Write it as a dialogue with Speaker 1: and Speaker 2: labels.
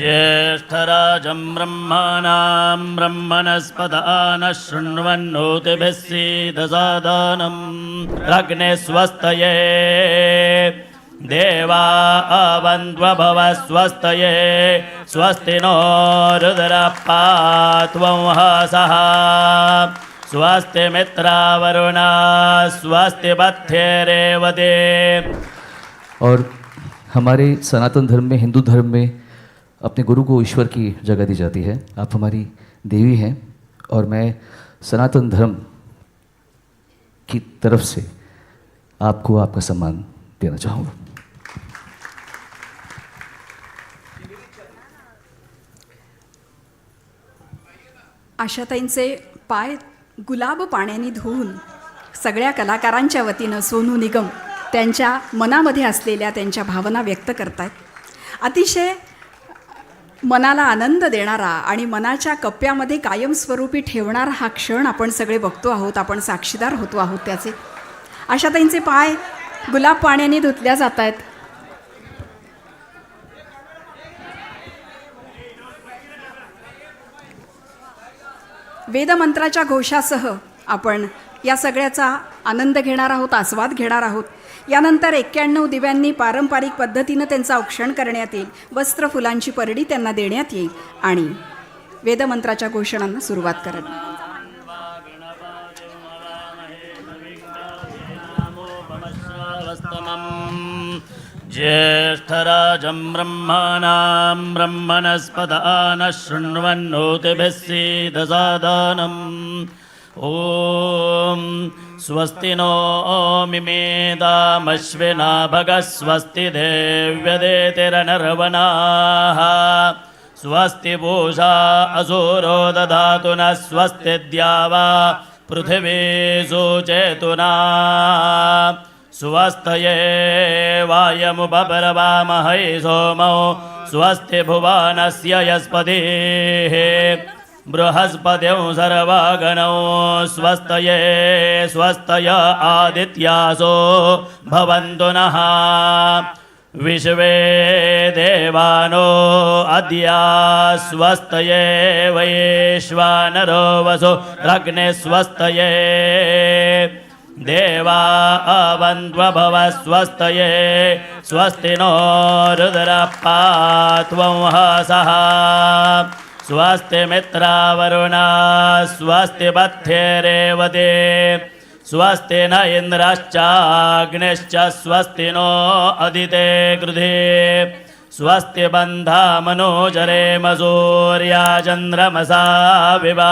Speaker 1: ज्येष्ठराजं ब्रह्माणां ब्रह्मणस्पद शृण्वन्नोतिभिः सीदसादानम् अग्ने स्वस्तये। देवा अवन्द्वभव स्वस्तये स्वस्ति नो रुद्रपात्वंहसः। स्वस्ति मित्रावरुणा स्वस्ति पथ्येरेवते
Speaker 2: और हमारे सनातन धर्म में हिंदू धर्म में अपने गुरु को ईश्वर की जगह दी जाती है। आप हमारी देवी हैं और मैं सनातन धर्म की तरफ से आपको आपका सम्मान देना चाहूँगा।
Speaker 3: आशाताईंचे पाय गुलाब पाण्याने धुवून सगळ्या कलाकारांच्या वतीनं सोनू निगम त्यांच्या मनामध्ये असलेल्या त्यांच्या भावना व्यक्त करतायत. अतिशय मनाला आनंद देणारा आणि मनाच्या कप्प्यामध्ये कायमस्वरूपी ठेवणारा हा क्षण आपण सगळे बघतो आहोत आपण साक्षीदार होतो आहोत त्याचे. आशाताईंचे पाय गुलाब पाण्याने धुतल्या जात आहेत वेदमंत्राच्या घोषासह आपण या सगळ्याचा आनंद घेणार आहोत आस्वाद घेणार आहोत. यानंतर एक्क्याण्णव दिव्यांनी पारंपरिक पद्धतीनं त्यांचं औक्षण करण्यात येईल. वस्त्र फुलांची परडी त्यांना देण्यात येईल. आणि वेदमंत्राच्या घोषणांना सुरुवात करत.
Speaker 1: ज्येष्ठराजं ब्रह्माणां ब्रह्मणस्पद नः शृण्वन्नोतिभिः सीदसादानम् ॐ स्वस्ति नो मिमेदामश्विना भगः स्वस्ति देव्यदेतिरनर्वणाः स्वस्ति पूषा असुरो ददातु नः स्वस्ति द्यावा पृथिवी सुचेतुना। स्वस्तये वायमुपरवामहै सोमौ स्वस्ति भुवनस्य यस्पतिः बृहस्पतिं सर्वगणौ स्वस्तये स्वस्तय आदित्यासो भवन्तु नः। विश्वे देवानो अद्या स्वस्तये वैश्वानरो वसु रग्ने स्वस्तये। देवा अवन्त्वभव स्वस्तये स्वस्ति नो रुद्रपात्वं हसः। स्वस्ति मित्रावरुणा स्वस्ति बद्धेरेवते स्वस्ति न इन्द्रश्चाग्निश्च स्वस्ति नो अदिते गृधे। स्वस्ति बन्धा मनोजरे मसूर्या चन्द्रमसा विवा